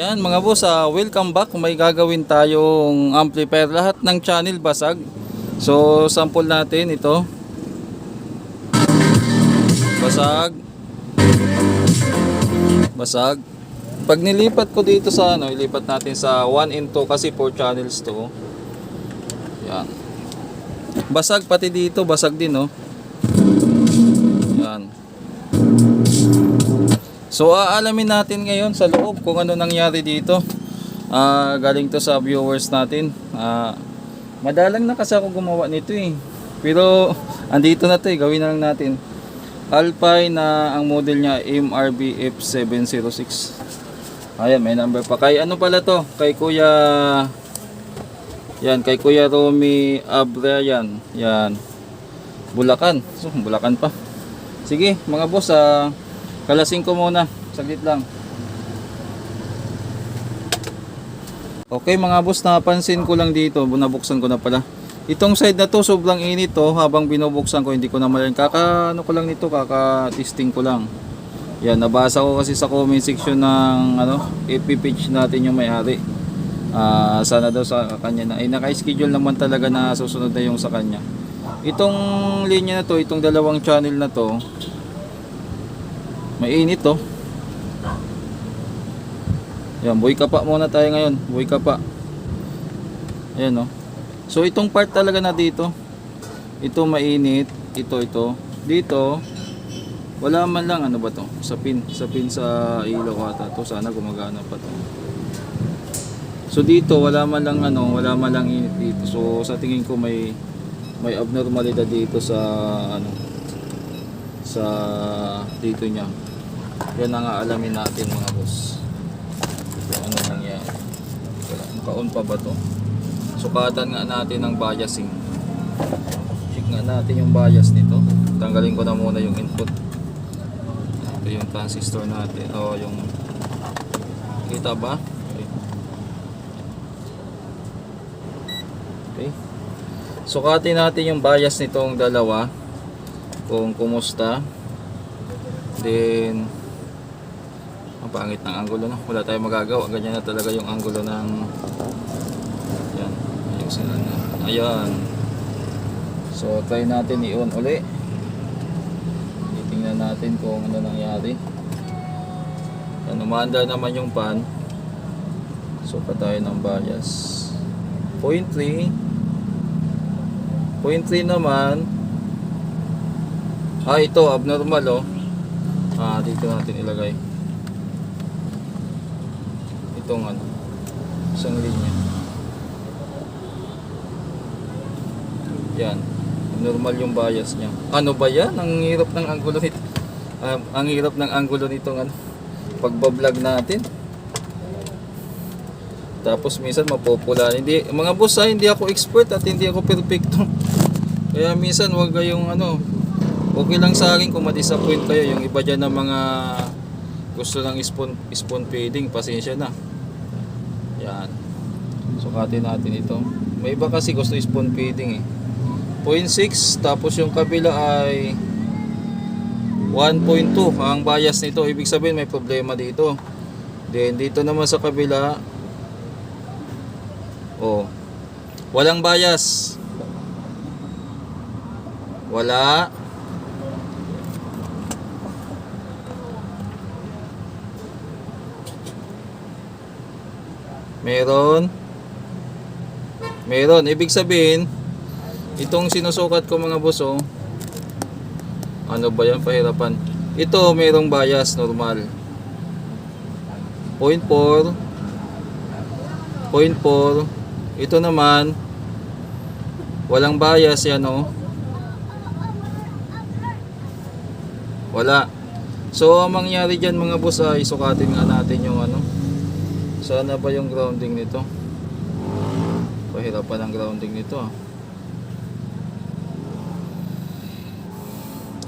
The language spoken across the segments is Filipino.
Yan mga boss, ah, welcome back. May gagawin tayong amplifier. Lahat ng channel basag. So sample natin ito. Basag. Basag. Pag nilipat ko dito sa ano, ilipat natin sa 1 and 2 kasi 4 channels to. Yan. Basag pati dito, basag din no. Yan. So aalamin natin ngayon sa loob kung ano nangyari dito. Ah, galing to sa viewers natin. Ah, madalang na kasi ako gumawa nito eh. Pero andito na to eh, gawin na lang natin. Alpine na ang model niya MRB F706. Ayan, may number pa. Kay ano pala to? Kay Kuya Yan, kay Kuya Romy Abrian. Yan. Bulacan. So, Bulacan pa. Sige, mga boss, ah, kalasin ko muna. Saglit lang. Okay mga boss, napansin ko lang dito, nabuksan ko na pala. Itong side na to, sobrang init to. Habang binubuksan ko, hindi ko na malayan. Kaka, ano ko lang nito, kaka testing ko lang. Yan, nabasa ko kasi sa comment section ng ano, FB page natin yung may-ari. Ah, sana daw sa kanya na. Eh, naka-schedule naman talaga na susunod na yung sa kanya. Itong linya na to, itong dalawang channel na to, mainit to. Yan, buhay ka pa muna tayo ngayon. Buhay ka pa. Ayan no. So itong part talaga na dito. Ito mainit. Ito, ito. Dito, wala man lang ano ba to? Sa pin, sa pin sa ilaw ata to. Sana gumagana pa to. So dito, wala man lang ano, wala man lang init dito. So sa tingin ko may may abnormalidad dito sa ano sa dito niya. Yan ang aalamin natin mga boss. Kung ano nangyari. Naka-on pa ba to? Sukatan nga natin ang biasing. Check nga natin yung bias nito. Tanggalin ko na muna yung input. Ito yung transistor natin. O yung... Kita ba? Okay. Sukatin natin yung bias nitong dalawa. Kung kumusta. Then... Ang pangit ng angulo no. Wala tayong magagawa. Ganyan na talaga yung angulo ng... Yan. Lang na. Ayan. So, try natin i-on uli. Titingnan natin kung ano nangyari. Yan, umanda naman yung pan. So, pa tayo ng bias. 0.3. 0.3 naman. Ah, ito, abnormal oh. Ah, dito natin ilagay. Itong ano, isang linya. Yan. Normal yung bias niya. Ano ba yan? Ang hirap ng angulo nito. Ah, ang hirap ng angulo nitong ano, pagbablog natin. Tapos minsan mapopula. Hindi, mga boss ha, hindi ako expert at hindi ako perfecto. Kaya minsan wag kayong ano, okay lang sa akin kung ma-disappoint kayo. Yung iba dyan ng mga gusto ng spoon, spoon feeding, pasensya na. Yan. Sukatin natin ito. May iba kasi gusto spoon feeding eh. 0.6 tapos yung kabila ay 1.2 ang bias nito ibig sabihin may problema dito then dito naman sa kabila oh walang bias wala meron. Meron. Ibig sabihin itong sinusukat ko mga buso ano ba yan? Pahirapan. Ito merong bias normal. 0.4 0.4 ito naman walang bias yan oh. Wala. So ang mangyari dyan mga boss ay sukatin nga natin yung ano sana ba yung grounding nito pahirapan ang grounding nito ah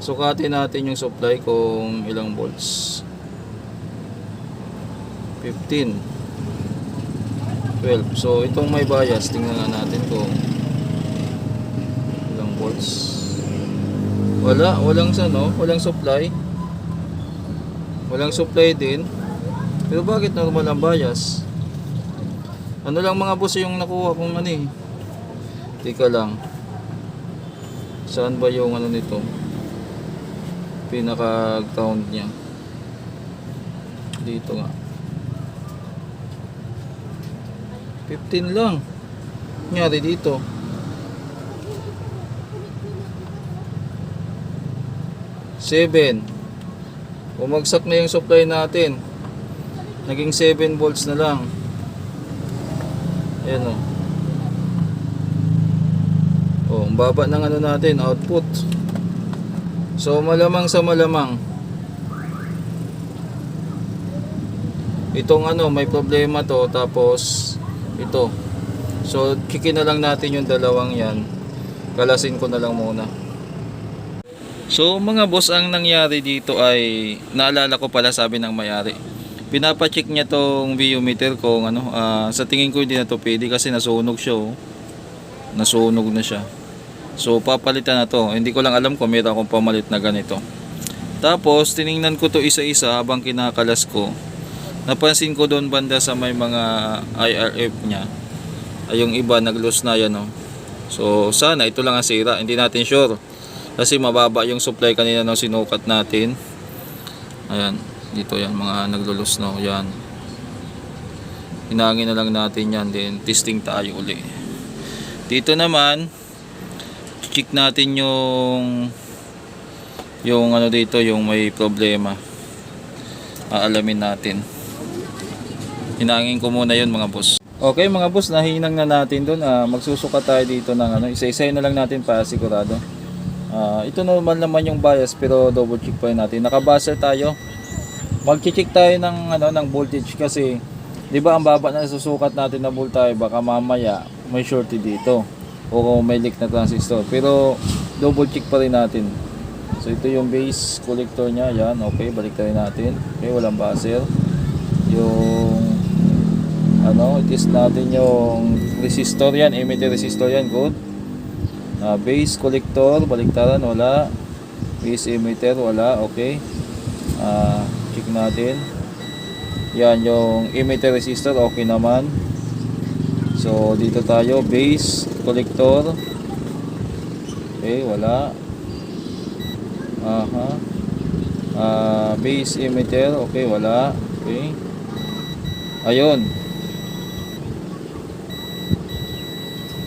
Sukatin natin yung supply kung ilang volts. 15. 12. So itong may bias, tingnan nga natin kung ilang volts. Wala, walang ano, walang supply. Walang supply din. Pero bakit normal ang bias? Ano lang mga boss yung nakuha kong ano eh. Teka lang. Saan ba yung ano nito? Pinaka ground niya. Dito nga. 15 lang. Nyari dito. Seven. Bumagsak na yung supply natin. Naging 7 volts na lang. Ayan o. Oh, ang baba ng ano natin, output. So malamang sa malamang. Itong ano, may problema to tapos ito. So kikin lang natin yung dalawang yan. Kalasin ko na lang muna. So mga boss, ang nangyari dito ay naalala ko pala sabi ng mayari. Pinapacheck niya tong VU meter kung ano, ah, sa tingin ko hindi na to pwede kasi nasunog siya oh. Nasunog na siya. So papalitan na to. Hindi ko lang alam kung meron akong pamalit na ganito. Tapos tiningnan ko to isa-isa habang kinakalas ko. Napansin ko doon banda sa may mga IRF niya. Ay yung iba nag-loose na yan oh. So sana ito lang ang sira, hindi natin sure. Kasi mababa yung supply kanina nung sinukat natin. Ayan, dito yan mga naglulus no, yan. Hinangin na lang natin yan, then testing tayo uli. Dito naman, check natin yung yung ano dito, yung may problema. Aalamin natin. Hinangin ko muna yun mga boss. Okay mga boss, nahinang na natin doon. Ah, magsusuka tayo dito ng ano, isa-isa na lang natin para sigurado. Ah, ito normal naman yung bias pero double check pa natin. Naka-buzzer tayo. Mag-check tayo ng ano ng voltage kasi 'di ba ang baba na susukat natin na voltage baka mamaya may shorty dito o kung may leak na transistor. Pero double check pa rin natin. So ito yung base collector niya, yan. Okay, balik tayo natin. Okay, walang buzzer. Yung ano, test natin yung resistor yan, emitter resistor yan, good. Ah, base collector, baliktaran, wala. Base emitter, wala. Okay. Ah, check natin. Yan yung emitter resistor, okay naman. So, dito tayo, base collector. Okay, wala. Aha. Ah, base emitter, okay, wala. Okay. Ayun.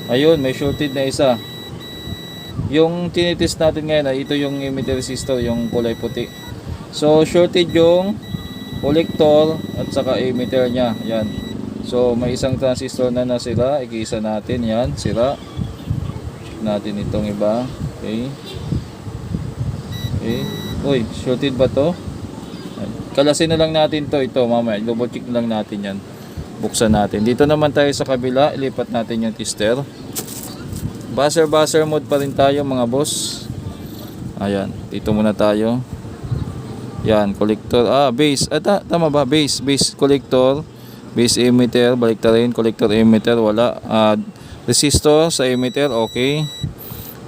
Ayun, may shorted na isa. Yung tinitest natin ngayon ay ito yung emitter resistor, yung kulay puti. So, shorted yung collector at saka emitter niya. Yan. So, may isang transistor na nasira. Ikisa natin. Yan, sira. Check natin itong iba. Okay. Okay. Uy, shorted ba to? Kalasin na lang natin to. Ito, mamaya. Double check na lang natin yan. Buksan natin. Dito naman tayo sa kabila. Ilipat natin yung tester. Buzzer buzzer mode pa rin tayo mga boss. Ayan, dito muna tayo. Yan, collector. Ah, base. Ah, ta- tama ba? Base. Base collector. Base emitter. Balik ta rin. Collector emitter. Wala. Ah, resistor sa emitter. Okay.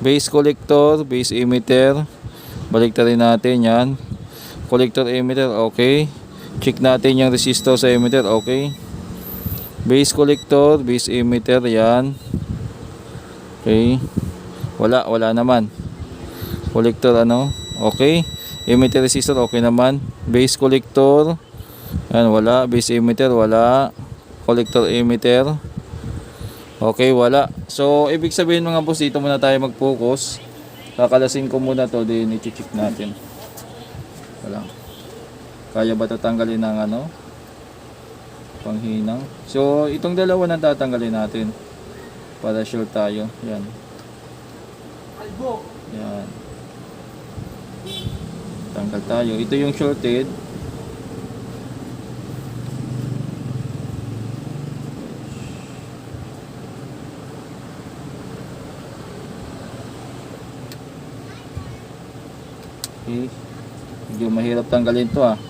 Base collector. Base emitter. Balik ta rin natin. Yan. Collector emitter. Okay. Check natin yung resistor sa emitter. Okay. Base collector. Base emitter. Yan. Okay. Wala, wala naman. Collector ano? Okay. Emitter resistor okay naman. Base collector. Yan, wala. Base emitter wala. Collector emitter. Okay, wala. So, ibig sabihin mga boss, dito muna tayo mag-focus. Kakalasin ko muna to, din i-check natin. Wala. Kaya ba tatanggalin ng ano? Panghinang. So, itong dalawa na tatanggalin natin para sure tayo. Yan. Yan. Tanggal tayo. Ito yung shorted. Okay. Medyo mahirap tanggalin to ah.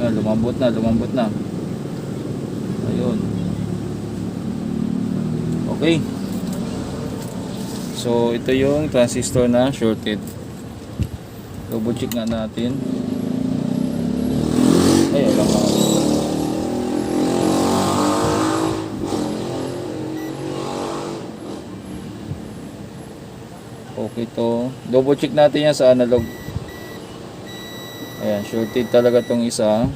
Ayan, lumambot na, lumambot na. Ayun. Okay. So, ito yung transistor na shorted. Double check nga natin. Ay, alam nga. Okay to. Double check natin yan sa analog. Ayan, shorted talaga tong isa.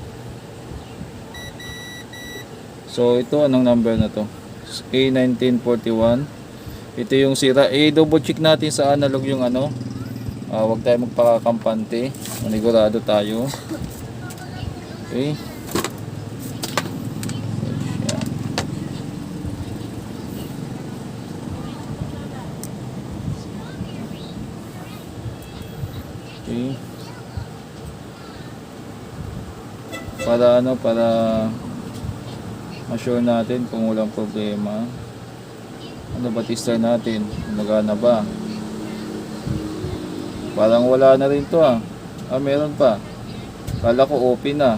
So, ito anong number na to? A1941. Ito yung sira. Eh, double check natin sa analog yung ano. Ah, wag tayo magpakakampante. Manigurado tayo. Okay. Okay. Para ano, para ma-sure natin kung walang problema. Ano ba tester natin? Magana ba? Parang wala na rin to ah. Ah, meron pa. Kala ko open na.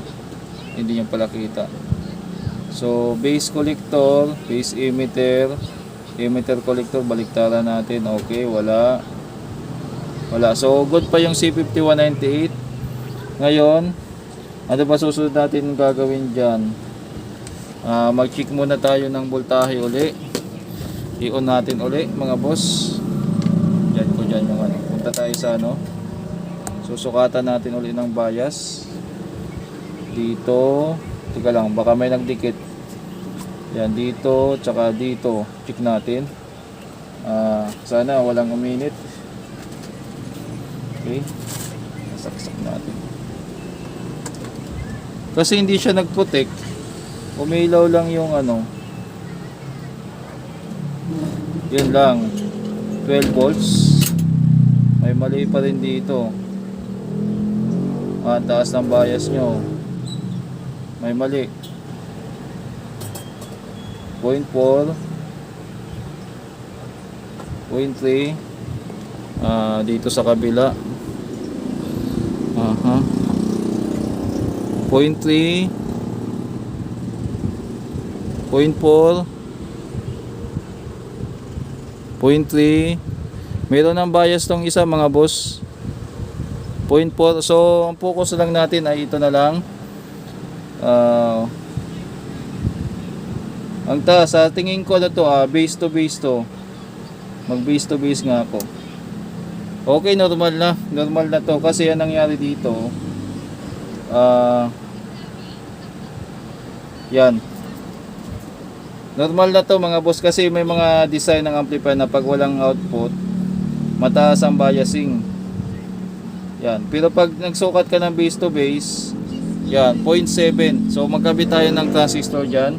Hindi niya pala kita. So, base collector, base emitter, emitter collector, baliktaran natin. Okay, wala. Wala. So, good pa yung C5198. Ngayon, ano ba susunod natin gagawin dyan? Ah, mag-check muna tayo ng voltahe uli. I-on natin uli, mga boss. Diyan ko dyan yung ano. Punta tayo sa ano. Susukatan natin uli ng bias. Dito. Teka lang, baka may nagdikit. Yan, dito, tsaka dito. Check natin. Ah, sana walang uminit. Okay. Nasaksak natin. Kasi hindi siya nag-protect. Umilaw lang yung ano. Yun lang. 12 volts. May mali pa rin dito. Ah, taas ng bias nyo. May mali. 0.4 0.3 ah, dito sa kabila aha 0.3 0.4 0.3 meron ng bias tong isa mga boss. 0.4 so ang focus lang natin ay ito na lang. Ah, ang taas sa tingin ko na to ah, base to base to. Mag base to base nga ako. Okay normal na. Normal na to kasi ang nangyari dito. Ah yan normal na to mga boss kasi may mga design ng amplifier na pag walang output mataas ang biasing. Yan. Pero pag nagsukat ka ng base to base yan 0.7 so magkabit tayo ng transistor dyan.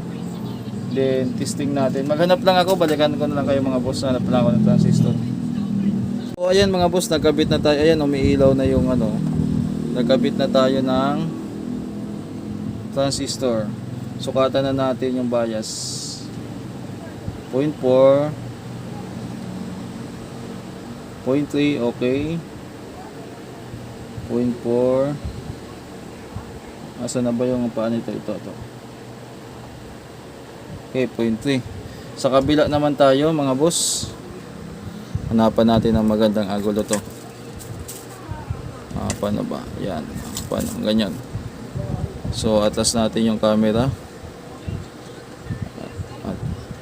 Then testing natin. Maghanap lang ako balikan ko na lang kayo mga boss. Hanap lang ako ng transistor. So ayan mga boss nagkabit na tayo. Ayan umiilaw na yung ano nagkabit na tayo ng transistor. Sukatan na natin yung bias 0.4 0.3 okay. 0.4 asa na ba yung paano ito ito ito. Okay 0.3 sa kabila naman tayo mga boss. Hanapan natin ang magandang angulo to. Ah, paano ba? Yan paano? Ganyan. So atas natin yung camera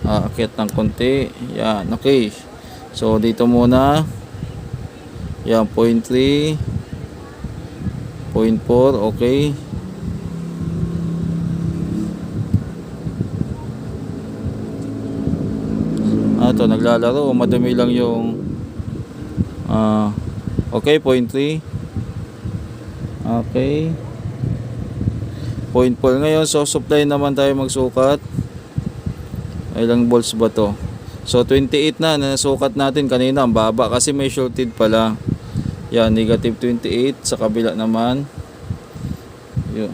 at aakyat ng konti. Yan okay. So dito muna. Yan 0.3 0.4 okay. Ah to naglalaro. Madumi lang yung ah okay 0.3 okay. 0.4 ngayon. So supply naman tayo magsukat ilang volts ba to so 28 na nasukat natin kanina ang baba kasi may shorted pala yan negative 28 sa kabila naman yun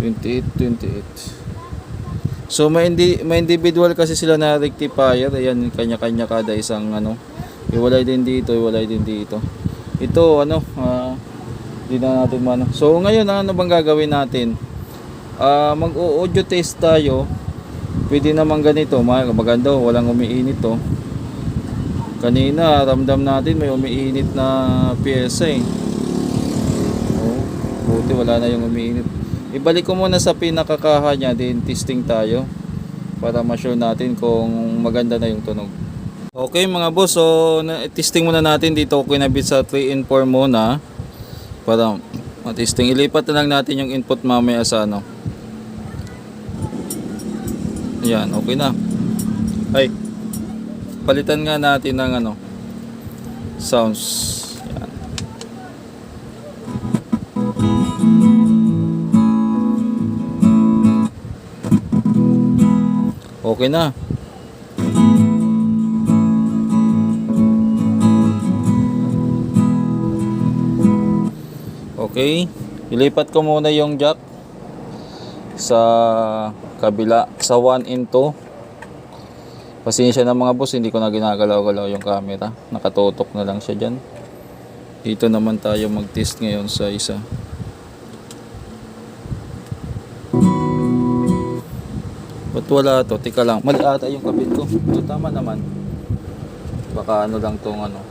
28 28 So may hindi may individual kasi sila na rectifier. Ayan kanya-kanya kada isang ano. Iwalay din dito, iwalay din dito. Ito ano, ah di na natin mano. So ngayon ano bang gagawin natin? Ah mag-audio test tayo. Pwede naman ganito, ma- maganda, walang umiinit to. Kanina, ramdam natin may umiinit na pyesa eh. Oh, buti wala na yung umiinit. Ibalik ko muna sa pinakakaha niya, din testing tayo. Para ma-sure natin kung maganda na yung tunog. Okay mga boss, so testing muna natin dito ko kinabit sa 3 in 4 muna. Para matesting. Ilipat na lang natin yung input mamaya sa ano. Yan, okay na. Ay, palitan nga natin ng ano, sounds. Okay na. Okay. Ilipat ko muna yung jack sa kabila sa 1 in 2 pasensya na mga boss hindi ko na ginagalaw-galaw yung camera. Nakatutok na lang siya dyan. Dito naman tayo mag test ngayon sa isa. Ba't wala to? tika lang mali ata yung kabit ko. Ito tama naman. Baka ano lang tong ano.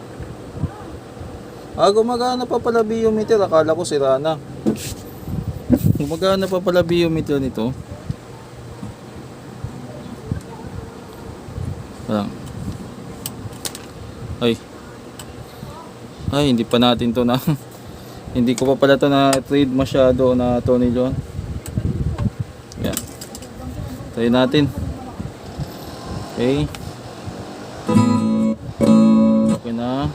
Ah gumagana pa pala biometer. Akala ko sira na. Gumagana pa pala biometer nito Parang. Ay. Ay, hindi pa natin to na. hindi ko pa pala to na trade masyado na Tony John. Yan. Try natin. Okay. Okay na.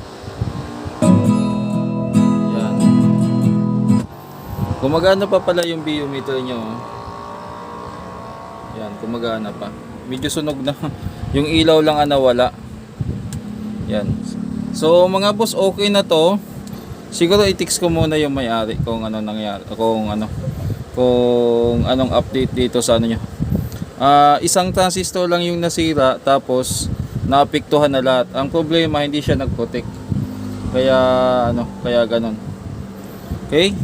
Yan. Gumagana pa pala yung biometer nyo. oh. Yan, gumagana pa. Medyo sunog na. Yung ilaw lang ang nawala. Yan. So mga boss, okay na to. Siguro i-text ko muna yung may-ari kung ano nangyari, kung ano kung anong update dito sa ano niya. Ah, isang transistor lang yung nasira tapos naapektuhan na lahat. Ang problema hindi siya nagprotect. Kaya ano, kaya ganun. Okay?